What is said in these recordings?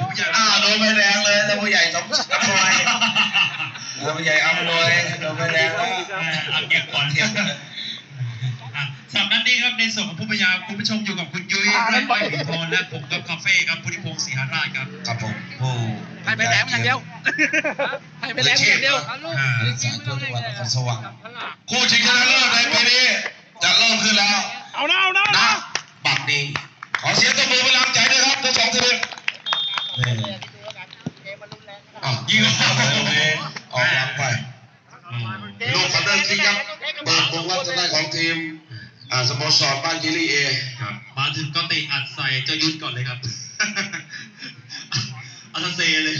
ผู้ใหญ่อ้าวโดนใบแดงเลยแล้วผู้ใหญ่สมอำนวยแล้วผู้ใหญ่อำนวยโดนใบแดงแล้วเอาเก็บก่อนเก็บอะสำหรับนัดนี้ครับในส่วนของผู้พยายามคุณผู้ชมอยู่กับคุณยุ้ยไร่อ้อยหินทองและผมกับคาเฟ่ครับพุทธิพงศ์ศรีหราชครับครับผมผู้ให้ไปแหลมอย่างเดียวให้ไปแหลมอย่างเดียวอ่าสายตรวจจังหวัดนครสวรรค์คู่ชิงชนะเลิศในปีนี้จะเริ่มขึ้นแล้ว เอานะเอานะนะบักนี้ขอเสียงตบมือเป็นกำลังใจด้วยครับทั้งสองทีมนี่ อะยิงออกไปออกหลังไปลูกคอนเดอร์คิงครับเปิดวงรับจะได้ของทีมอ่าสโมสรบ้านจิลี่เอครับมาถึงก็ติอัดใส่เจ้ายุทธก่อนเลยครับเอาซะเซเลย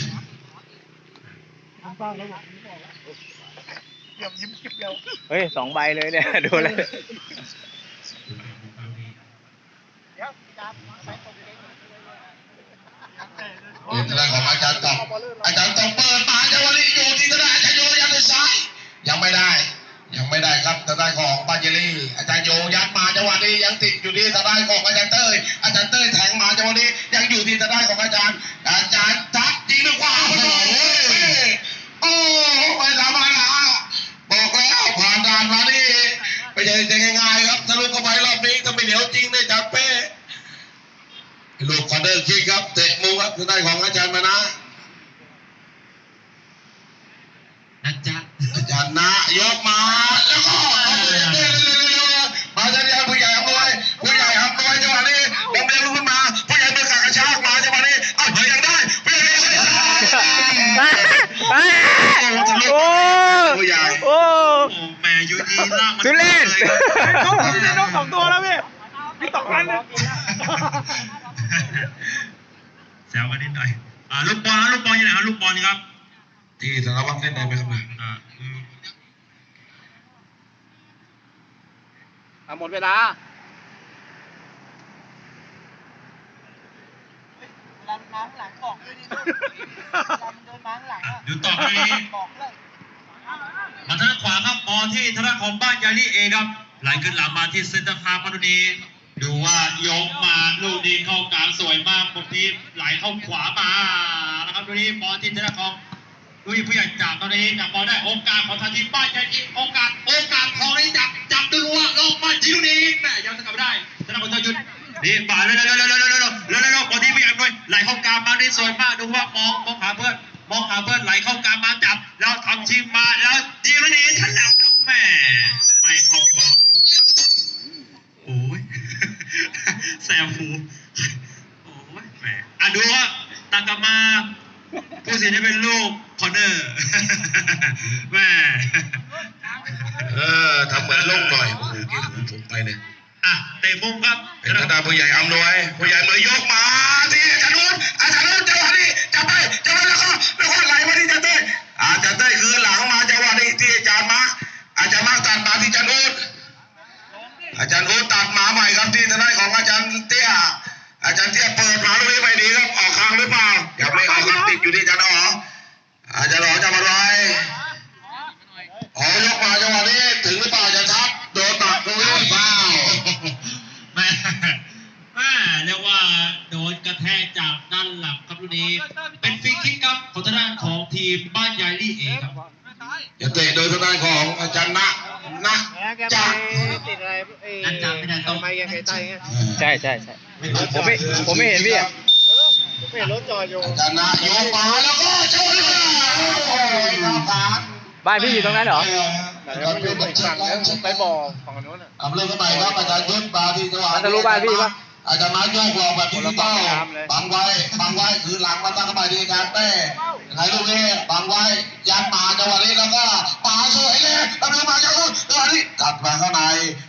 เฮ้ยสองใบเลยเนี่ยดูเลย เป็นทางด้านของอาจารย์ตองอาจารย์ตองเปิดมาจังหวะนี้อยู่ที่ทางด้านอาจารย์โยยัดด้วยซ้ายยังไม่ได้ ยังไม่ได้ครับทางด้านของปาเจลี่อาจารย์โยยัดมาจังหวะนี้ยังติดอยู่ที่ทางด้านของอาจารย์เต้ยอาจารย์เต้ยแทงมาจังหวะนี้ยังอยู่ที่ทางด้านของอาจารย์ อาจารย์ทัดยิงด้วยขวาโอ้โหโอ้ไม่ธรรมดาบอกแล้วผ่านด่านมานี่ไม่ใช่จะง่ายๆครับทะลุเข้าไปรอบนี้ถ้าไม่เหนียวจริงเนี่ยจัดเป้ ลูกคอน เดอร์คิกครับเตะมุมครับคือได้ของอาจารย์มานะนะจ๊ะอาจารย์นะยกมาแล้วก็มาจะเรียกผู้ใหญ่อำนวยผู้ใหญ่อำนวยจังหวะนี้ผมเรียกลุกขึ้นมาผู้ใหญ่เดินกากระชากมาจังหวะนี้เอ้ายังได้ผู้ใหญ่ยังได้โอ้ผู้ใหญ่โอ้โอ้แม่ยุยีล่างมันทุเรศเลยครับเขาพี่ได้นกสองตัวแล้วพี่พี่ตกนั้นเนี่ย แซวกันนิดหน่อยอ่าลูกบอลนะลูกบอลอยู่ไหนครับลูกบอลครับที่สารวัตรเล่นได้ไหมครับเนี่ยอ่าอืมอะหมดเวลา ลำน้ำหลังบอกด้วยนี่ลำเดินมาข้างหลังอะดูต่อไปนี้บอกเลยมาทางด้านขวาครับบอลที่ทางด้านของบ้านยาลีเอครับไหลขึ้นหลังมาที่เซนเตอร์ฮาร์ปดูดี ดูว่ายกมาลูกนี้เข้ากลางสวยมากบนี้ไหลเข้าขวามานะครับดูนี้บอลที่ทางด้านของดูนี่ผู้ใหญ่จับตอนนี้จับบอลได้โอกาสของทางทีมบ้านยาลีโอกาสโอกาสทองนี้จับจับดึงหัวลงมายิงลูกนี้แม่ยังสกัดไม่ได้ทางด้านของเจ้ายุทธนี่ป่าเร็วเร็วเร็วเร็วเร็วเร็วเร็วเร็วบอลที่ผู้ใหญ่ด้วยไหลเข้ากลางมาได้สวยมากดูว่ามองมองหาเพื่อนมองหาเพื่อนไหลเข้ากลางมาจับแล้วทำทีมมาแล้วยิงลูกนี้ฉลับน้องแม่ไม่เข้ากรอบโอ้ย แซมฟูโอ้ยแหมอะดูว่าตากลับมาผู้เสียได้เป็นลูกคอนเนอร์แม่เออทำเหมือนลงหน่อยโอ้โหกี่ผมไปเลยอะเตะมุมครับเป็นทางด้านผู้ใหญ่อำนวยผู้ใหญ่มือยกมาที่อาจารย์นุ่นอาจารย์นุ่นจังหวะนี้จับไปจับไปแล้วก็แล้วก็ไหลมาที่อาจารย์เต้ยอาจารย์เต้ยคือหลังมาจังหวะนี้ที่อาจารย์มาอาจารย์มาตัดมาที่อา ใช่ใช่ใช่ผมไม่ผมไม่เห็นพี่อะเออผมเห็นรถจอดอยู่อาจารย์นะโยกมาแล้วก็ชนเลยโอ้ยข้าวสารบ้านพี่อยู่ตรงนั้นเหรออาจารย์ยุทธอีกฝั่งนึงไปบ่อฝั่งนู้นอะทำเรื่องกันไปครับอาจารย์ยุทธมาที่จังหวะมันทะลุบ้านพี่ปะ อาจารย์มาโยกหลอกแบบดิจิตอลบังไว้บังไว้คือหลังมาตั้งเข้าไปที่อาจารย์เต้ไหนลูกนี้บังไว้ยัดมาจังหวะนี้แล้วก็ป่าสวยเลยแล้วมาจากนู้นจังหวะนี้ตัดมาข้างใน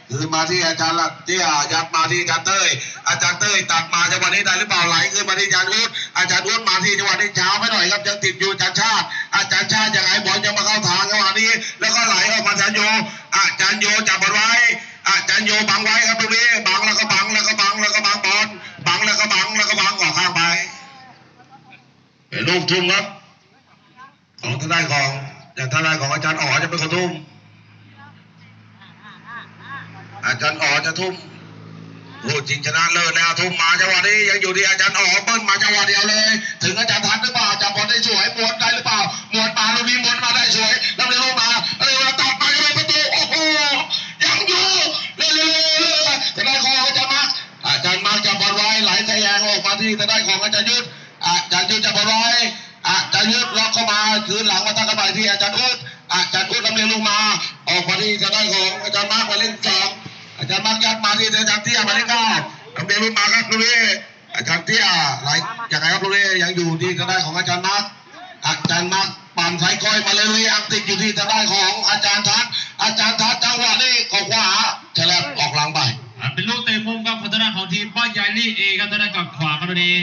คือมาที่อาจารย์ละเตี้ยยัดมาที่อาจารย์เต้ยอาจารย์เต้ยตัดมาจังหวะนี้ได้หรือเปล่าไหลขึ้นมาที่อาจารย์วุฒิอาจารย์วุฒิมาที่จังหวะนี้เช้าไปหน่อยครับยังติดอยู่อาจารย์ชาติ อาจารย์ชาติยังไงบอลยังมาเข้าทางจังหวะนี้ แล้วก็ไหลออกมาอาจารย์โยอาจารย์โยจับบอลไว้ อาจารย์โยบังไว้ครับตรงนี้บังแล้วก็บังแล้วก็บังแล้วก็บังบอลบังแล้วก็บังแล้วก็บังออกข้างไปเป็นลูกทุ่มครับ ของทางด้านของจากทางด้านของอาจารย์อ๋อจะเป็นคนทุ่มอาจารย์อ๋อจะทุ่มผู้จริงชนะเลิศแล้วทุ่มมาจังหวะนี้ยังอยู่ที่อาจารย์อ๋อเปิ้ลมาจังหวะเดียวเลย ถึงอาจารย์ทันหรือเปล่าจะบอลได้สวยปวดใจหรือเปล่า อาจารย์มาร์กยัดมาที่อาจารย์เตี้ยมาเล่นเก้าลำเลียงลงมาครับลูกนี้อาจารย์เตี้ยไหลยังไงครับลูกนี้ยังอยู่ที่จะได้ของอาจารย์มาร์กอาจารย์มาร์กปั่นสายก้อยมาเลยยังติดอยู่ที่จะได้ของอาจารย์ทัศน์อาจารย์ทัศน์จังหวะนี้ก็ขวาฉลับออกหลังไปอ่าเป็นลูกเตะมุมครับพัฒนาของทีมบ้านใหญ่ลี่เอครับทางด้านกับขวาครับตอนนี้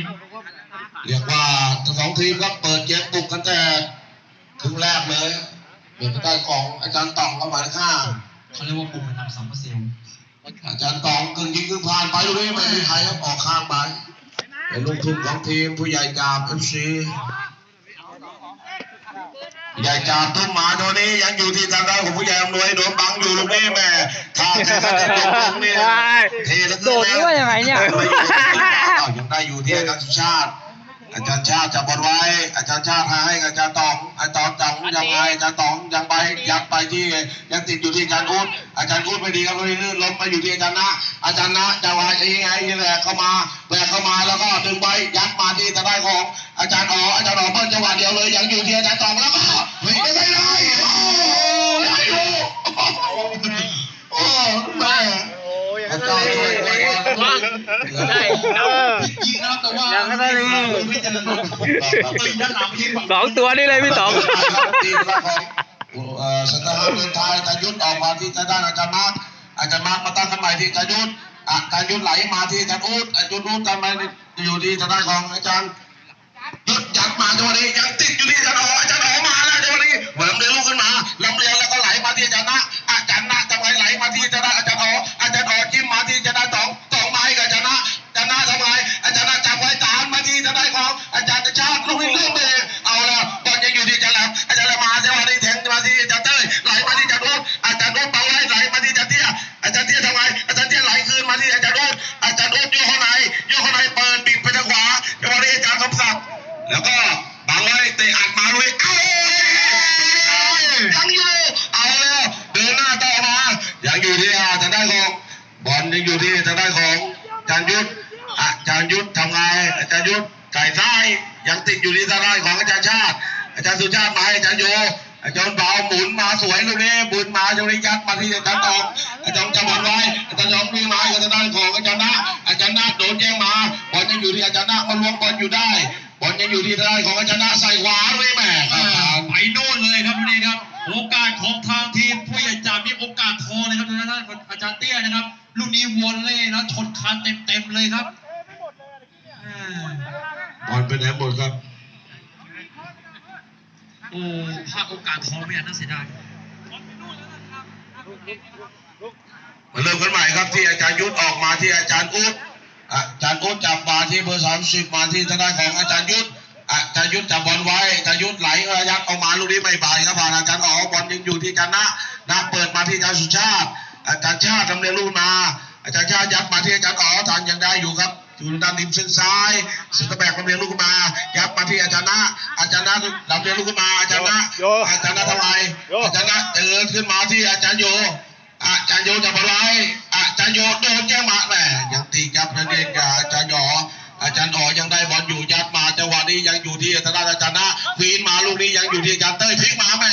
เรียกว่าทั้งสองทีมก็เปิดเกมบุกกันแต่ครึ่งแรกเลยเดี๋ยวจะได้ของอาจารย์ต่องเข้ามาข้างเขาเรียกว่าปุ่มทำสามเปอร์เซ็นต์ อาจารย์ต่องกึ่งยิงกึ่งผ่านไปลูกนี้ไม่มีใครครับออกข้างไปเป็นลูกทุ่มของทีมผู้ใหญ่จามเอฟซีใหญ่จามทุ่มหมาตัวนี้ยังอยู่ที่ทางด้านของผู้ใหญ่อำนวยโดนบังอยู่ลูกนี้แม่ข้ามแค่นั้นเองตรงนี้เทแล้วโดดด้วยยังไงเนี่ยยังได้อยู่ที่อาจารย์สุชาติ อาจารย์ชาติจับบอลไว้ อาจารย์ชาติให้อาจารย์ตองอาจารย์ตองยังไงอาจารย์ตองยังไปยังไปที่ยังติดอยู่ที่อาจารย์อุดอาจารย์อุดไม่ดีครับเลยลื่นล้มมาอยู่ที่อาจารย์นะอาจารย์นะจะว่ายังไงยังไงเข้ามาแบกเข้ามาแล้วก็ดึงไว้ยัดมาที่ทางด้านของ อาจารย์อ๋ออาจารย์อ๋อเบิ้ลจังหวะเดียวเลยยังอยู่ที่อาจารย์ตองแล้วก็เฮ้ยไม่ได้เลยโอ้ยยังอยู่โอ้แม่ อาจารย์ช่วยไว้ก่อนใช่เออยิงนะครับแต่ว่ายังไม่ได้เลยไม่เจอตีด้านหลังยิงฝั่งสองตัวนี่เลยพี่สองทีมของเอ่อสันติภาพเมืองไทยอาจารย์ยุทธออกมาที่ทางด้านอาจารย์มาร์คอาจารย์มาร์คมาตั้งกันใหม่ที่อาจารย์ยุทธอาจารย์ยุทธไหลมาที่อาจารย์อูดอาจารย์อูดกันมาอยู่ที่ทางด้านของอาจารย์ยุทธยัดมาจังหวะนี้ยังติดอยู่ที่อาจารย์อ๋ออาจารย์อ๋อมาแล้วจังหวะนี้เหมือนเดินลูกขึ้นมาลำเลียงแล้วก็ไหลมาที่อาจารย์นะอาจารย์นะจังหวะไหลมาที่อาจารย์นะอาจารย์ ทางด้านของอาจารย์ชาติลูกเรื่องเองเอาล้วบอลยังอยู่ที่อาจารย์แหลมอาจารย์มมาจังหวะนี้แทงมาที่จารย์เต้ยไหลมาที่จารย์รุ่อาจารย์รุ่ปังไล่ไหลมาที่จารย์เตี้ยอาจารย์เตี้ยทำไงอาจารย์เตี้ยไหลคืนมาที่อาจารย์รุ่อาจารย์รุ่โยกข้างในโยกข้างในเปิดปิดไปทางขวาจังหวะนี้อาจารย์สมศักดิ์แล้วก็บังไว้เตะอัดมาด้วยเอายั อยู่ที่ทางด้านของอาจารย์ชาติ อาจารย์สุชาติมาให้อาจารย์โยอาจารย์เบาหมุนมาสวยตรงนี้บุญมาตรงนี้ยัดมาที่อาจารย์ตองอาจารย์จำบอลไว้อาจารย์ยองมีมาให้อาจารย์ด้านของอาจารย์นะอาจารย์นะโดนแย่งมาบอลยังอยู่ที่อาจารย์นะมันล้วงบอลอยู่ได้บอลยังอยู่ที่ด้านของอาจารย์นะใส่ขวาด้วยแม่ครับไปโน่นเลยครับนี่ครับ โอกาสของทางทีมผู้ใหญ่จ่ามีโอกาสทองเลยครับทางด้านของอาจารย์เตี้ยนะครับลูกนี้วอลเล่แล้วชนคานเต็มๆเลยครับอ่าบอลไปไหนหมดครับ โอ้พลาดโอกาสทองไม่อันน่าเสียดายมาเริ่มกันใหม่ครับที่อาจารย์ยุทธออกมาที่อาจารย์อุ๊ดอาจารย์อุ๊ดจับมาที่เบอร์สามสิบมาที่ทางด้านของอาจารย์ยุทธอาจารย์ยุทธจับบอลไว้อาจารย์ยุทธไหลระยักออกมาลูกนี้ไม่บายครับผ่านอาจารย์อ๋อบอลยังอยู่ที่อาจารย์นะนะเปิดมาที่อาจารย์สุชาติ อาจารย์ชาติทำเรียนลูกมาอาจารย์ชาติยัดมาที่อาจารย์อ๋ออาจารย์ยังได้อยู่ครับ อยู่ด้านริมเส้นซ้ายสุดตะแบกลำเลียงลูกมา ยัดมาที่อาจารย์นะอาจารย์นะลำเลียงลูกมา อาจารย์นะโยอาจารย์นะทำไมอาจารย์นะเดินขึ้นมาที่อาจารย์โย อาจารย์โยจะมาไล่อาจารย์โยโดนแจ้งมาแหมยังตีกับนันเองกับอาจารย์หยออาจารย์อ๋อยังได้บอลอยู่ยัดมาจังหวะนี้ยังอยู่ที่ทางด้านอาจารย์นะควีนมาลูกนี้ยังอยู่ที่อาจารย์เต้ยพลิกมาแม่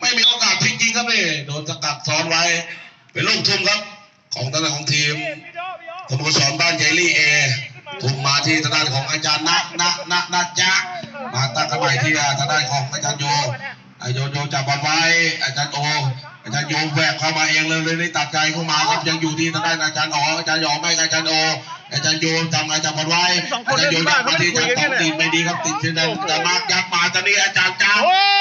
ไม่มีโอกาสพลิกจริงครับนี่โดนสกัดซ้อนไว้เป็นลูกทุ่มครับ ของทางด้านของทีม สโมสรบ้านใหญ่ลี่เอทุ่มมาที่ทางด้านของอาจารย์นะนะนะนะจ๊ะมาตั้งกันใหม่ที่ทางด้านของอาจารย์โยอาโยโยจับบอลไว้อาจารย์โออาจารย์โยแหวกเข้ามาเองเลยเลยได้ตัดใจเข้ามาครับยังอยู่ที่ทางด้านอาจารย์อ๋ออาจารย์ยอไม่กับอาจารย์โออาจารย์โยทำไงจับบอลไว้อาจารย์โยยัดมาที่อาจารย์ตองติดไม่ดีครับติดที่นั่นอาจารย์มาร์คยัดมาตอนนี้อาจารย์จ้า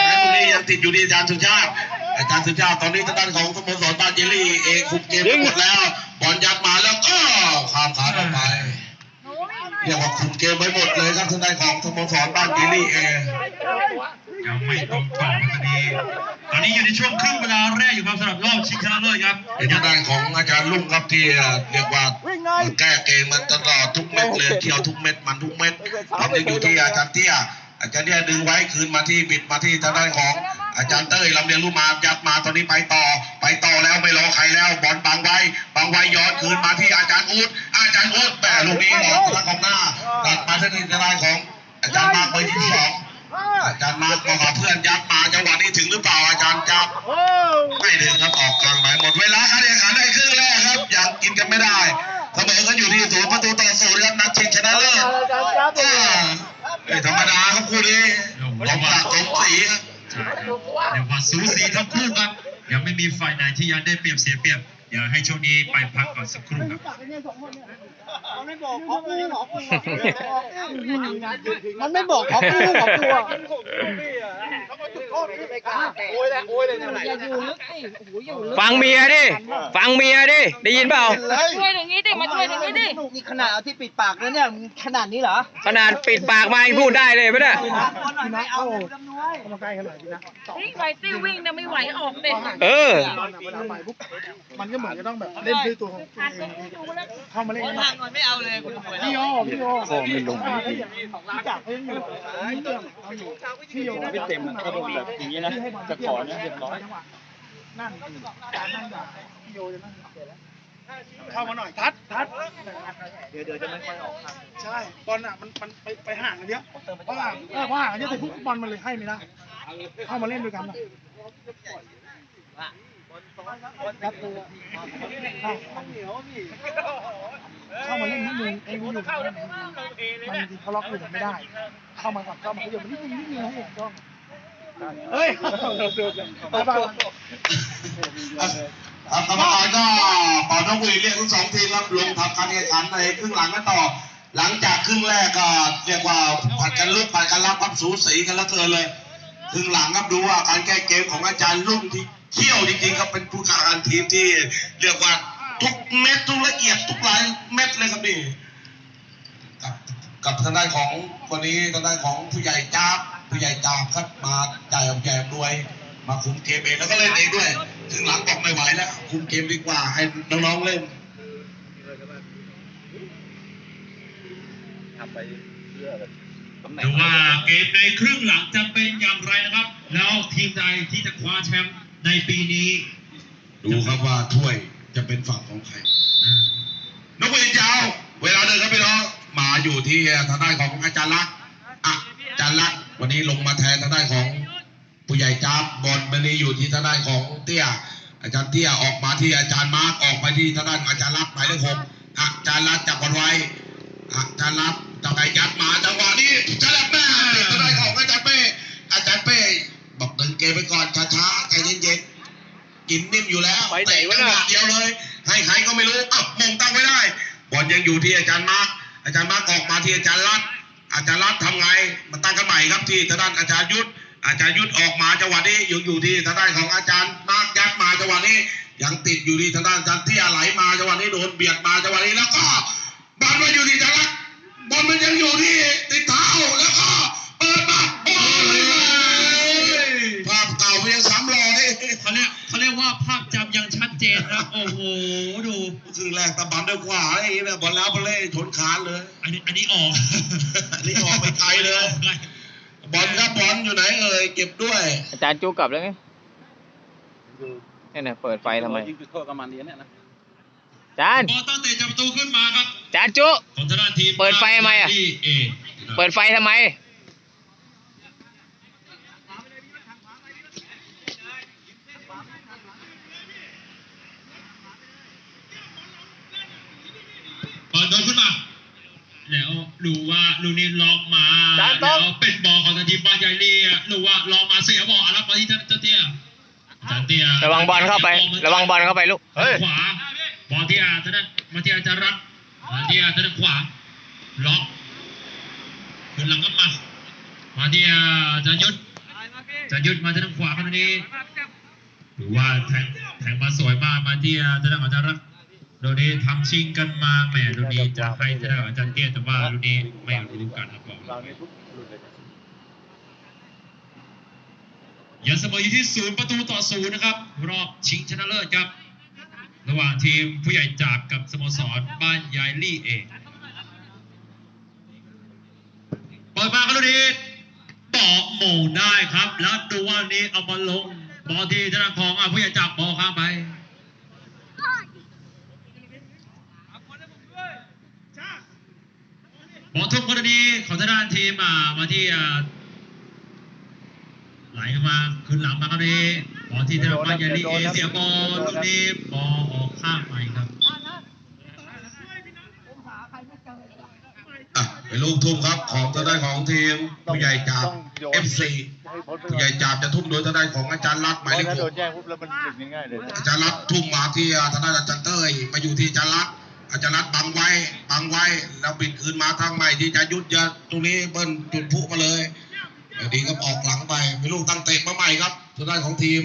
และตรงนี้ยังติดอยู่ที่อาจารย์สุชาติ อาจารย์สุชาติตอนนี้ทางด้านของสโมสรบ้านเจลี่เองคุมเกมไปหมดแล้วบอลยัดมาแล้วก็ข้ามขาออกไปเรียกว่าคุมเกมไว้หมดเลยครับทางด้านของสโมสรบ้านเจลี่เองยังไม่ตรงกรอบครับตอนนี้ตอนนี้อยู่ในช่วงครึ่งเวลาแรกอยู่ครับสำหรับรอบชิงชนะเลิศครับเป็นทางด้านของอาจารย์ลุงครับที่เรียกว่ามันแก้เกมมันตลอดทุกเม็ดเลยเที่ยวทุกเม็ดมันทุกเม็ดตอนนี้อยู่ที่อาจารย์เตี้ย อาจารย์เตี้ยดึงไว้คืนมาที่บิดมาที่ทางด้านของ อาจารย์เต้ยลำเลียงลูกมายัดมาตอนนี้ไปต่อ ไปต่อแล้วไม่รอใครแล้วบอลบังไว้บังไว้ย้อนคืนมาที่อาจารย์อูดอาจารย์อูดแต่ลูกนี้หลอกทางของหน้าตัดมาที่ทางด้านของ อาจารย์อร์ยี่สิบสองอาจารย์มาร์คบอกว่าเพื่อนยัดมาจังหวะนี้ถึงหรือเปล่าอาจารย์จับไม่ถึงครับออกกลางไปหมดเวลาการแข่งขันในครึ่งแรกครับยังกินกันไม่ได้เสมอกันอยู่ที่ศูนย์ประตูต่อศูนย์ครับนัดชิงชนะเลิศ อ่าไม่ธรรมดาครับคู่นี้ลงหลักลงสีครับใช่ครับเรียกว่าสูสีทั้งคู่ครับ ยังไม่มีฝ่ายไหนที่ยังได้เปรียบเสียเปรียบ เดี๋ยวให้ช่วงนี้ไปพักก่อนสักครู่ครับ มันไม่บอกขอกูขอกูมันไม่บอกขอกูขอกูอะโอ้ยเลยโอ้ยเลยเนี่ยอย่าอยู่ลึกสิโอ้โหอยู่ลึกฟังเมียดิ ฟังเมียดิ ได้ยินเปล่า ช่วยอย่างนี้ดิ มาช่วยอย่างนี้ดินี่ขนาดเอาที่ปิดปากแล้วเนี่ยขนาดนี้เหรอ ขนาดปิดปากมายังพูดได้เลยปะเนี่ยไม่เอาจำนวนวิ่งไปติ้ววิ่งเนี่ยไม่ไหวออกเด็ดเออมันก็เหมือนจะต้องแบบเล่นด้วยตัวของตัวเองเข้ามาเล่นคนห่างหน่อยไม่เอาเลยคุณหวยพี่โอพี่โอโอ้ไม่ลงจากเขายังอยู่นี่เติมเอาอยู่พี่โอไม่เต็มเขาโดนแบบอย่างนี้นะจะขอเนี่ยเรียบร้อยนั่งการนั่งด่าพี่โอจะนั่งเข้ามาหน่อยทัดทัดเดี๋ยวเดี๋ยวจะไม่ค่อยออกใช่บอลอะมันมันไปไปห่างกันเยอะเพราะห่างเออเพราะห่างกันเยอะแต่ทุกบอลมันเลยให้ไม่ได้เข้ามาเล่นด้วยกันนะ รับตัวเข้ามาเล่นนิดนึงไอ้นี่อยู่มันจริงเขาล็อกอยู่ไม่ได้ เข้ามาก่อนเข้ามาเขาอยู่นิดนึงนิดนึงให้เห็นกล้องเฮ้ยไปไปกรรมการก็เป่านกหวีเรียกทั้งสองทีมครับลงทำการแข่งขันในครึ่งหลังกันต่อ หลังจากครึ่งแรกก็เรียกว่าผัดกันลุกผัดกันรับครับสูสีกันแล้วเกินเลย ครึ่งหลังครับดูว่าการแก้เกมของอาจารย์ลุ่งที่ เขี้ยวจริงๆครับเป็นผู้การทีมที่เรียกว่าทุกเม็ดทุกละเอียดทุกรายเม็ดเลยครับนี่กับกับทางด้านของวันนี้ทางด้านของผู้ใหญ่จ้าบผู้ใหญ่จาบครับมาจ่ายของแจมด้วย มาคุมเกมเองแล้วก็เล่นเองด้วย ถึงหลังบอกไม่ไหวแล้ว คุมเกมดีกว่าให้น้องๆเล่นดูว่าเกมในครึ่งหลังจะเป็นอย่างไรนะครับ แล้วทีมใดที่จะคว้าแชมป์ ในปีนี้ ดูครับว่าถ้วยจะเป็นฝั่งของใครนกหวีดยาวเวลาเดินครับพี่น้องมาอยู่ที่ทางด้านของอาจารย์ลักษณ์อะอาจารย์ลักษณ์วันนี้ลงมาแทนทางด้านของผู้ใหญ่จ้าบบอลมันนี้อยู่ที่ทางด้านของเตี้ยอาจารย์เตี้ยออกมาที่อาจารย์มาร์กออกไปที่ทางด้านอาจารย์ลักษณ์หมายเลขหกอะอาจารย์ลักษณ์จับบอลไว้อะอาจารย์ลักษณ์จับไก่ยัดมาจังหวะนี้อาจารย์ลักษณ์แม่ติดทางด้านของอาจารย์เป้อาจารย์เป้ บอกดึงเกมไปก่อนช้าๆใจเย็นๆกินนิ่มอยู่แล้วไปไหนวะเตะจังหน่ะวะเดียวเลย ให้ใครก็ไม่รู้อะมงตั้งไม่ได้บอลยังอยู่ที่อาจารย์มาร์กอาจารย์มาร์กออกมาที่อาจารย์รัตน์อาจารย์รัตน์ทำไงมาตั้งกันใหม่ครับที่ทางด้านอาจารย์ยุทธอาจารย์ยุทธออกมาจังหวะนี้ยังอยู่ที่ทางด้านของอาจารย์มาร์กยัดมาจังหวะนี้ ยังติดอยู่ที่ทางด้านอาจารย์ที่ไหลมาจังหวะนี้โดนเบียดมาจังหวะนี้แล้วก็บอลมาอยู่ที่อาจารย์ นนะโอ้โหดูครึ่งแรกตะบันด้วยขวาไอ้นี่นะบอลแล้วบอลเล่ชนคานเลย อันนี้อันนี้ออกอันนี้ออกไปไกลเลย บอลครับบอลอยู่ไหนเอ่ยเก็บด้วยอาจารย์จูกลับแล้วไงนี่นะเปิดไฟทำไมยิงจุดโทษประมาณนี้เนี่ยนะอาจารย์บอลตั้งแต่จับประตูขึ้นมาครับอาจารย์จูของทางด้านทีมเปิดไฟทำไมอะที่เอเปิดไฟทำไม เปิดโดนขึ้นมา แล้วดูว่าลูกนี้ล็อกมาจานต้แล้องวเป็นบอลของทางทีมบ้านใหญ่ลีอะดูว่าล็อกมาเสียบอลอะรับมาที่ท่านเจ้าเตี้ยอาจารย์เตี้ยระวังบอลเข้าไป ระวังบอลเข้าไปลูก เฮ้ย ขวาบอลที่อาทางด้านมาที่อาจารย์รักมาที่อาทางด้านขวาล็อกขึ้นหลังก็มามาที่อาจารย์ยุทธอาจารย์ยุทธมาทางด้านขวาคนนี้ดูว่าแทงแทงมาสวยมากมาที่ทางด้านอาจารย์รักโดนนี้ทำชิงกันมาแหมโดนนี้จะให้ทางด้อาจารย์เตี้ยแต่ว่าดนนี้ไม่รู้กันครับบอกยังเสมออยู่ที่ศูนย์ประตูต่อศูนย์นะครับ รอบชิงชนะเลิศครับ ระหว่างทีมผู้ใหญ่จากกับสโมสรบ้านยายลี่เองเปิดมาก็ดูดีต่อโหม่ได้ครับ แล้วดูว่านี้เอามาลงบอลที่ธนาของอะผู้ใหญ่จากบอลข้ามไป บอทุ่มกรณีของทางด้านทีมอ่ามาที่อ่าไหลเข้ามาขึ้นหลังมาครับนี้บอลที่ทางด้านบ้านยาลีเอเสียบอลลูกนี้บอลออกข้างไปครับอะเป็นลูกทุ่มครับของทางด้านของทีมผู้ใหญ่จาก FC ผู้ใหญ่จากจะทุ่มโดยทางด้านของอาจารย์รัตน์หมายเลขถ้าหโดกนแย่งปุ๊บแล้วมันหลุดง่ายๆเลยอาจารย์รัตน์ทุ่มมาที่ทางด้านอาจารย์เต้ยมาอยู่ที่อาจารย์รัตน์ อาจารย์รัตน์บังไว้บังไว้แล้วบิดคืนมาทางใหม่ที่จะยุดจะตรงนี้เบิ้ลจุดพลุมาเลยเดี๋ยวดีก็ออกหลังไปเป็นลูกตั้งเตะมาใหม่ครับทางด้านของทีม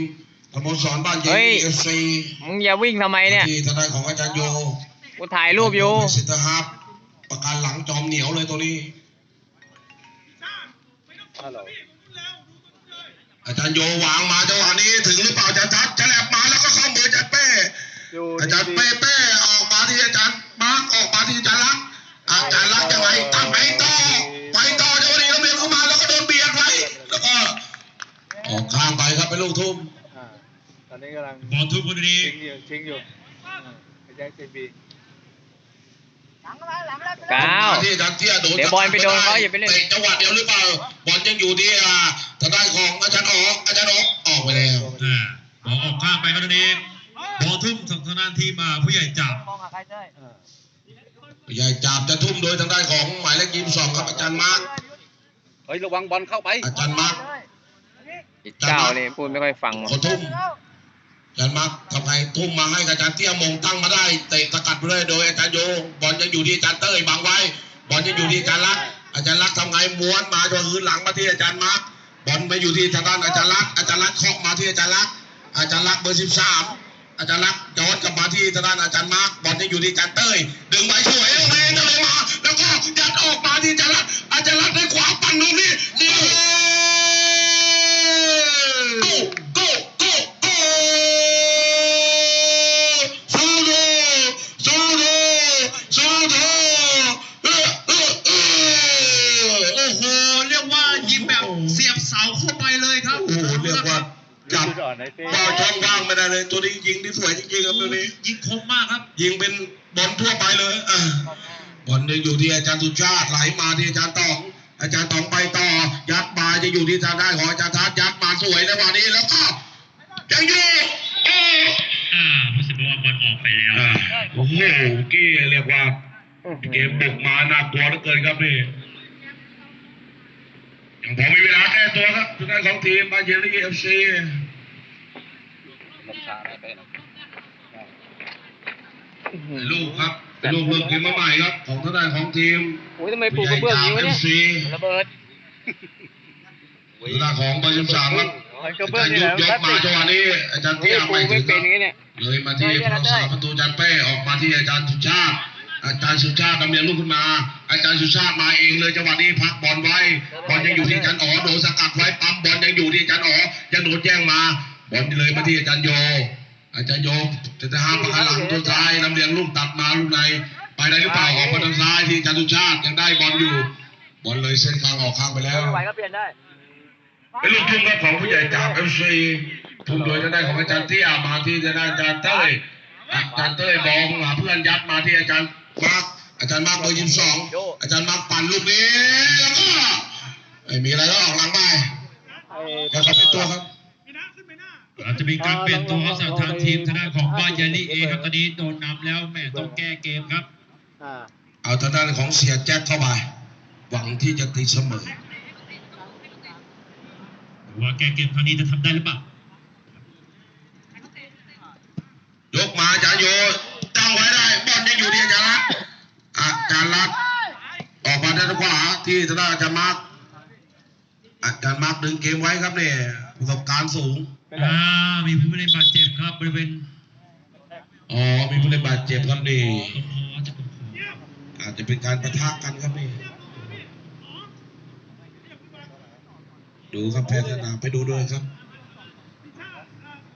สโมสรบ้านเจเฮ้ยเอฟซีมึงอย่าวิ่งทำไมเนี่ยที่ทางด้านของอาจารย์โยกูถ่ายรูปอยู่เซนเตอร์ฮาร์ฟประกันหลังจอมเหนียวเลยตัวนี้ฮัลโหลอาจารย์โยวางมาจังหวะนี้ถึงหรือเปล่าอาจารย์ทัดจะแลบมาแล้วก็เข้ามืออาจารย์เป้อยู่อาจารย์เป้เป้ออกมา ที่อาจารย์มาร์กออกมาที่อาจารย์ลักษณ์อาจารย์ลักษณ์ยังไงตั้งไปต่อไปต่อจังหวะนี้แล้วเบียดเข้ามาแล้วก็โดนเบียดไว้แล้วก็ออกข้างไปครับเป็นลูกทุ่มอ่าตอนนี้กำลังบอลทุ่มกรณีชิงอยู่ชิงอยู่อ่าไปแย่งเซบีหลังมาหลังมาแล้วก้าวที่อาจารย์เตี้ยโดนเดี๋ยวบอลไปโดนเขาอย่าไปเล่นเตะจังหวะเดียวหรือเปล่าบอลยังอยู่ที่อ่าทางด้านของอาจารย์อ๋ออาจารย์อ๋อออกไปแล้วอ่าบอลออกข้างไปครับตรงนี้ บอลทุ่มทางด้านทีมมาผู้ใหญ่จับมองหาใครได้อ่าใหญ่จับจะทุ่มโดยทางด้านของหมายเลขยี่สิบสองครับอาจารย์มาร์กเฮ้ยระวังบอลเข้าไปอาจารย์มาร์กอีกเจ้านี่พูดไม่ค่อยฟังว่ะขอทุ่มอาจารย์มาร์กทำไงทุ่มมาให้กับอาจารย์เตี้ยมงตั้งมาได้เตะสกัดไปเลยโดยอาจารย์โยบอลยังอยู่ที่อาจารย์เต้ยบังไว้บอลยังอยู่ที่อาจารย์ลักษณ์อาจารย์ลักษณ์ทำไงม้วนมาจนคืนหลังมาที่อาจารย์มาร์กบอลไปอยู่ที่ทางด้านอาจารย์ลักษณ์อาจารย์ลักษณ์เคาะมาที่อาจารย์ลักษณ์อาจารย์ลักษณ์เบอร์สิบสาม อาจารย์ลักษณ์ย้อนกลับมาที่ทางด้านอาจารย์มาร์กบอลยังอยู่ที่อาจารย์เต้ย ดึงใบสวยลงเองเลยมา แล้วก็ยัดออกมาที่อาจารย์ลักษณ์อาจารย์ลักษณ์ได้ขวาปั่นตรงนี้นี่โก้โก้โก้สู้ดูสู้ดูสู้ดูเออเออเออโอ้โหเรียกว่ายิงแบบเสียบเสาเข้าไปเลยครับโอ้โหเรียกว่าจับจุดอ่อนไอ้เป้เป้าช่องว่างไม่ได้ เลยตัวนี้ยิงที่สวยจริงๆครับตัวนี้ยิงคมมากครับ ยิงเป็นบอลทั่วไปเลยอะบอลจะอยู่ที่อาจารย์สุชาติไหลมาที่อาจารย์ตองอาจารย์ตองไปต่อ ยัดมาจะอยู่ที่ทางด้านของอาจารย์ทัศน์ยัดมาสวยในวันนี้แล้วก็ยังอยู่เอออ่าผู้สิบว่าบอลออกไปแล้วอ่าโอ้โหกี้เรียกว่าเกมบุกมาน่ากลัวเหลือเกินครับนี่ยังพอมีเวลาแก้ตัวครับทางด้านของทีมบาเยอร์ลีเอฟซี ลงชาได้ไปนะลูกครับเป็นลูกเบิกเกมมาใหม่ครับ ของทางด้านของทีมโอ้ยทำไมปลูกกระเบื้องอย่างนี้วะเนี่ยซีระเบิดทางด้านของเบอร์สิบสามครับกระเบื้องอาจารย์นี่ยุแหบละยกมาจังหวะนี้อาจารย์โอ้เตี้ยยปลูไม่กถึไม่งคเป็นรับอย่างนี้เนี่ยเลยมาที่ผู้รักษาประตูอาจารย์เป้ออกมาที่อาจารย์สุชาติ อาจารย์สุชาติดำเนินลูกขึ้นมา อาจารย์สุชาติมาเองเลยจังหวะนี้พักบอลไว้บอลยังอยู่ที่อาจารย์อ๋อโดนสกัดไว้ เลยมาที่อาจารย์โย อาจารย์โยจะจะหาประกันหลังตัวซ้ายลำเลียงลูกตัดมาลูกในไปได้หรือเปล่าออกมาทางซ้ายที่อาจารย์สุชาติยังได้บอลอยู่บอลเลยเส้นข้างออกข้างไปแล้วไหวก็เปลี่ยนได้เป็นลูกทุ่งครับของผู้ใหญ่จากเอฟซีทุ่มโดยจะได้ของอาจารย์เตี้ยมาที่จะได้อาจารย์เต้ยอาจารย์เต้ยบองหาเพื่อนยัดมาที่อาจารย์มาร์กอาจารย์มาร์กเบอร์ยี่สิบสองอาจารย์มาร์กปั่นลูกนี้แล้วก็ไม่มีอะไรแล้วออกหลังไปแล้วก็เป็นตัวครับ อาจจะมีการเปลี่ยนตัวครับสำหรับทางทีมทางด้านของบ้านยาลีเอครับตอนนี้โดนนำแล้วแม่ต้องแก้เกมครับ อ่าเอาทางด้านของเสียแจ็คเข้าไปหวังที่จะตีเสมอว่าแก้เกมครั้งนี้จะทำได้หรือเปล่ายกมาอาจารย์โยตั้งไว้ได้บอลยังอยู่ที่อาจารย์รัตน์อาจารย์รัตน์ออกมาด้านขวาที่ทางด้านอาจารย์มาร์กอาจารย์มาร์กดึงเกมไว้ครับเนี่ย ประสบการณ์สูง อ่ามีผู้เล่นบาดเจ็บครับบริเวณอ๋อ มีผู้เล่นบาดเจ็บครับนี่ตรงคอจะตรงคออาจจะเป็นการประทะกันครับนี่ ดูครับแพทย์สนามไปดูด้วยครับ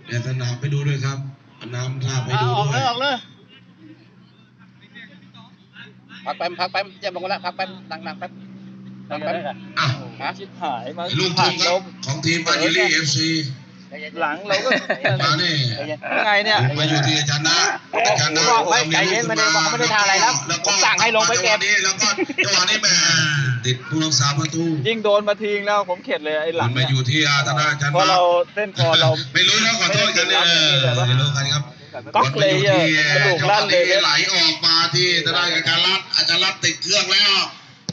แพทย์สนามไปดูด้วยครับน้ำท่าไปดูออกด้วเลยยออกเลยพักแป๊บพักแป๊บเจ็บลงมาแล้วพักแป๊บนั่งนั่งแป๊บ นั่งแป๊บอะฮะชิบหายมาลูกทีมครับของทีมบาจิลี่เอฟซีหลังเราก็มานี่ยังไงเนี่ยมาอยู่ที่อาจารย์นะอาจารย์นะบอกไว้ใจเย็นไม่ได้บอกไม่ได้ทำอะไรแล้วแล้วก็ผมสั่งให้ลงไปเก็บแล้วก็จังหวะนี้แม่ติดผู้รักษาประตูยิงโดนมาทิ้งแล้วผมเข็ดเลยไอ้หลัมังนมาอยู่ที่อาจารย์นะอาจารย์เพราะนะเราเส้นคอเราไม่รู้นะขอโทษกันเลยไม่รู้กันครับก๊อกเลยอะกระดูกลั่นเลยไหลออกมาที่ทางด้านอาจารย์รัฐอาจารย์รัฐติดเครื่องแล้ว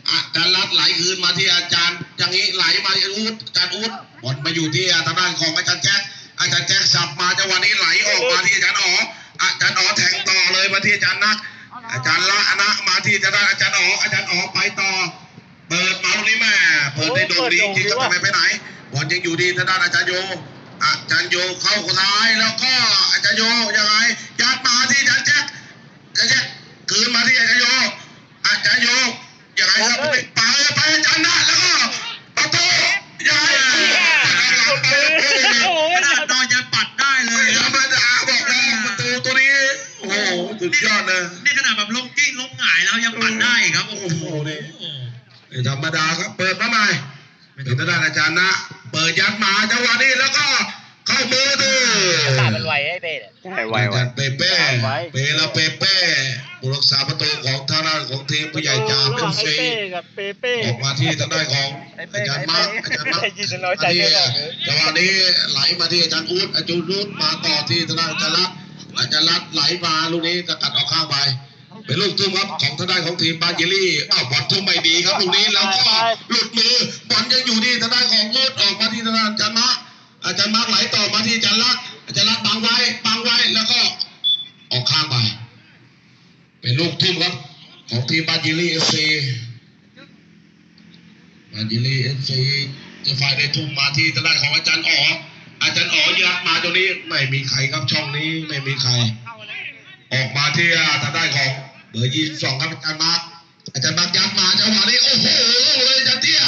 อาจารย์รัฐไหลคืนมาที่อาจารย์อย่างนี้ไหลมาที่อูดอาจารย์อูดบอลมาอยู่ที่ทางด้านของอาจารย์แจ็คอาจารย์แจ็คสับมาจังหวะนี้ไหลออกมาที่อาจารย์อ๋ออาจารย์อ๋อแทงต่อเลยมาที่อาจารย์นัก อาจารย์ละนะมาที่ทางด้านอาจารย์อ๋ออาจารย์อ๋อไปต่อ เปิดมาตรงนี้แม่เปิดได้โดนดีจริงก็ไม่ไปไหนบอลยังอยู่ดีทางด้านอาจารย์โยอาจารย์โยเข้าซ้ายแล้วก็อาจารย์โยยังไงยัดมาที่อาจารย์แจ็คอาจารย์แจ็คคืนมาที่อาจารย์โยอาจารย์โย ยังไงครับไปไปอาจารย์นะแล้วก็ประตูยังไงขนาดนอนยังปัดได้เลยธรรมดาบอกแล้วประตูตัวนี้โอ้โหสุดยอดเลยนี่ขนาดแบบลงกิ้งลงหงายแล้วยังปัดได้ครับโอ้โหไม่ธรรมดาครับเปิดมาใหม่เป็นทางด้อาจารย์นะ เปิดยัดมาจังหวะนี้แล้วก็ เข้ามือดื้อขาดมันไวไอ้เป้เนี่ยใช่ไวอาไวจารย์เปเป้เปลาเปเป้ผู้รักษาประตูของทางด้านของทีมผู้ใหญ่จ่าระหเป็ว่านงไอ้ซีเป้กับเปเป้ออกมาที่ทางด้านของอาจารย์มาร์คอาจารย์มาร์คไอ้ยินน้อยใจไม่ออกเลยจังหวะนี้ไหลมาที่อาจารย์อู๊ดอาจารย์อู๊ดมาต่อที่ทางด้านอาจารย์รัตน์อาจารย์รัตน์ไหลมาลูกนี้สกัดออกข้างไปเป็นลูกทุ่มครับของทางด้านของทีมบาเยลี่อ้าวบอลทุ่มไม่ดีครับลูกนี้แล้วก็หลุดมือบอลยังอยู่ที่ทางด้านของมุดออกมาที่ทางด้านอาจารย์มาร์ค อาจารย์มาร์คไหลต่อมาที่อาจารย์รัตน์อาจารย์รัตน์บังไว้บังไว้แล้วก็ออกข้างไป เป็นลูกทุ่มครับ ของทีมบาเยลี่เอฟซีบาเยลี่เอฟซีจะฝ่ายได้ทุ่มมาที่ทาดของอาจารย์อ๋ออาจารย์อ๋อยัดมาตรงนี้ไม่มีใครครับช่องนี้ไม่มีใคร ออกมาที่ทางด้านของเบอร์ยี่สองครับอาจารย์มาร์คอาจารย์มาร์คยัดมาจังหวะนี้โอ้โหเลยอาจารย์เตี้ย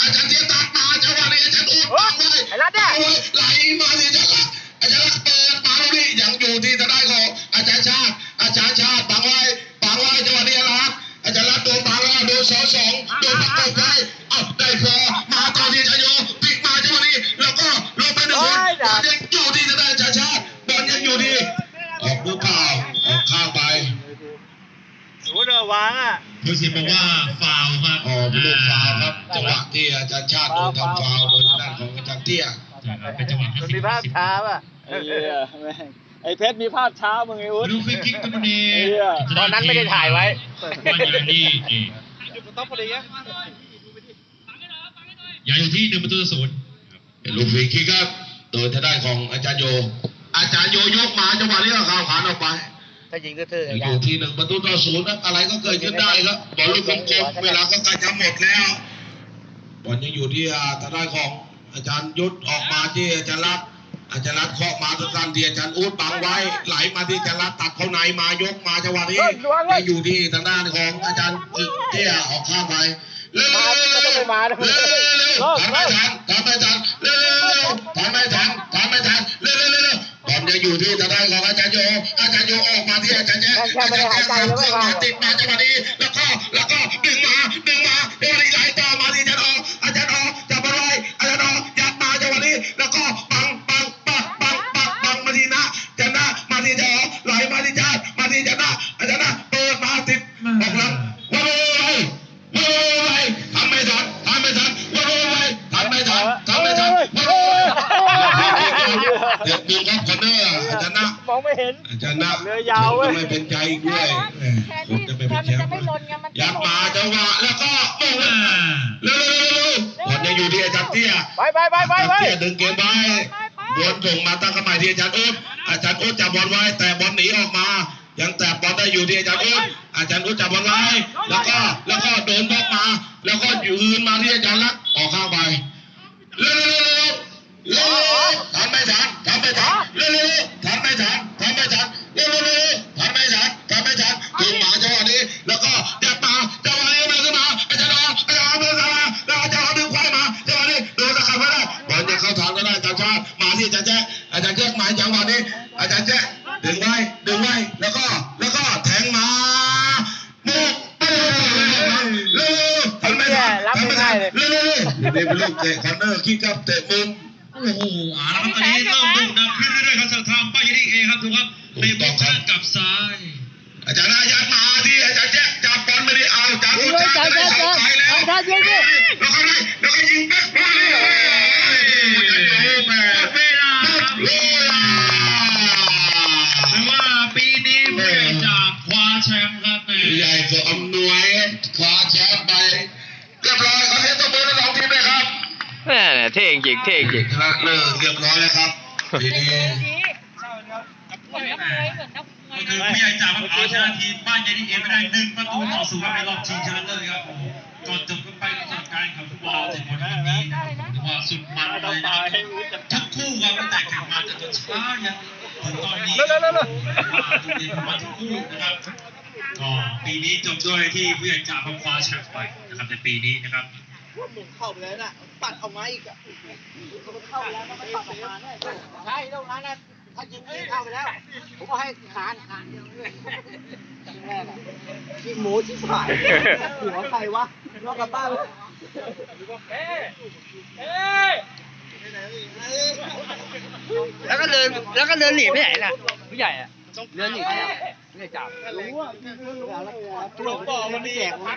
อาจารย์เตี้ยตัดมาจังหวะนี้อาจารย์ ไว้ไอ้รัฐเนี่ยไหลมาที่อาจารย์ลักอาจารย์ลักษณ์เปิดมาตรงนี้ยังอยู่ที่ทางด้านของอาจารย์ชาติ อาจารย์ชาติปังไว้ปังไว้จังหวะนี้อาจารย์ลักอาจารย์ลักษณ์โดนปังแล้วโดนสองสองโดนประกไว้เอาได้พอมาต่อที่อาจารย์โยพลิกมาจังหวะนี้แล้วก็ลงไปหนึ่งคนบอลยังอยู่ที่ทางด้านอาจารย์ชาติบอลยังอยู่ที่ออกหรือเปล่าออกข้างไปโอ้เดอวางอะ ผู้สิบอกว่าฟาวครับออกเป็นลูกฟาวครับ จังหวะที่อาจารย์ชาติโดนทำฟาวโดยทางด้านของอาจารย์เตี้ยเป็นจังหวะมันมีภาพช้าป่ะไอ้เหี้ยแม่งไอ้เพชรมีภาพช้ามึงไอ้อุ๊ดลูกฟรีคิกตรงนี้ตอนนั้นไม่ได้ถ่ายไว้บ้านยานี่เองย้ายอยู่ที่หนึ่งประตูต่อศูนย์เป็นลูกฟรีคิกครับ โดยทางด้านของอาจารย์โย อาจารย์โยยกมาจังหวะนี้ก็ข่าวขานออกไป ถ้ายิงก็ซื่ออๆยู่ที่หนึ่งประตูต่อศูนย์ครับอะไรก็เกิดขึ้นได้ครับบอลลูกกลมๆเวลาก็ใกล้จะหมดแล้วบอลยังอยู่ที่ทางด้านของอาจารย์ยุทธออกมาที่อาจารย์รัตน์อาจารย์รัตน์เคาะมาสั้นๆที่อาจารย์อู๊ดบังไว้ ไหลมาที่อาจารย์รัตน์ตัดเข้าในมายกมาจังหวะนี้ยังอยู่ที่ทางด้านของอาจารย์เตี้ยออกข้างไปเร็วๆๆเร็วๆเร็วๆทำไม่ทันทำไม่ทันเร็วๆๆทำไม่ทันทำไม่ทันเร็วๆเร็วๆบอลยังอยู่ที่ทางด้านของอาจารย์ ที่อาจารย์แจ๊คอาจารย์แจ๊คทำเครื่องมาติดมาจังหวะนี้ ไปไปไปไปอาไปจารย์เตี้ยดึงเกมไว้บอลส่งมาตั้งเข้ามาที่อาจารย์อุ๊ดอาจารย์อุ๊ดจับบอลไว้แต่บอลหนีออกมา ยังแต่บอลได้อยู่ที่อาจารย์อุ๊ดอาจารย์อุ๊ดจับบอลไว้ แล้วก็แล้วก็โดนบล็อกมา แล้วก็ยืนมาที่อาจารย์ลักษณ์ออกข้างไปเร็วๆๆๆเร็วๆทันไม่ทันทันไม่ทันเร็วๆทันไม่ทันทันไม่ทันเร็วๆๆทั ที่อาจารย์แจ๊คอาจารย์แจ๊คหมายจังหวะนี้ อาจารย์แจ๊คดึงไว้ดึงไว้แล้วก็แล้วก็แทงมาโมกเร็วๆทันไม่ทันทันไม่ทันเร็วๆๆนี่เป็นลูกเตะคอนเนอร์คิกครับเตะมุมโอ้โหเอาละครับตอนนี้เริ่มดุดันขึ้นเรื่อยๆครับสำหรับทางป้ายยิงเอครับดูครับเตะบอลขึ้นกับซ้าย อาจารย์นายัดมาที่อาจารย์แจ๊คจับบอลไม่ได้เอาอาจารย์สุดท้ายจะได้สองไกลแล้วแล้วก็ได้แล้ว จริงเท่จริงชนะเลิกเรียบร้อยแล้วครับทีนี้เหมือนนักมวยเหมือนนักมวก็ยคือผู้ใหญ่จากมหาชนะทีมบ้านยานิเอไม่ได้หนึ่งประตูต่อศูนย์ครับในรอบชิงชนะเลิศครับโอ้โหก่อนจบก็ไปสำหรับการแข่งขันฟุตบอลถึงวันนี้นะครับถือว่าสุดมันเลยนะครับทุกคู่ครับตั้งแต่แข่งมาจนจนเช้ายันถึงตอนนี้ทุกทีมมาทุกคู่นะครับก็ปีนี้จบด้วยที่ผู้ใหญ่จากคว้าแชมป์ไปนะครับในปีนี้นะครับเข้าไปแล้วน่ะ ปัดออกมาอีกอะเข้าไปแล้วก็ไม่ปัดออกมาแน่ใช่ตรงนั้นนะถ้ายิงยิงเข้าไปแล้ว ผมก็ให้ขานขานเดียวเลยแรกอะขี้หมูชิบหายหัวใครวะนอกกับบ้านเลยแล้วก็เดินแล้วก็เดินหนีไปไหนล่ะผู้ใหญ่อะเดินหนีไปไหนไม่ได้จับรู้ว่าตัวบอกมันแจกมัน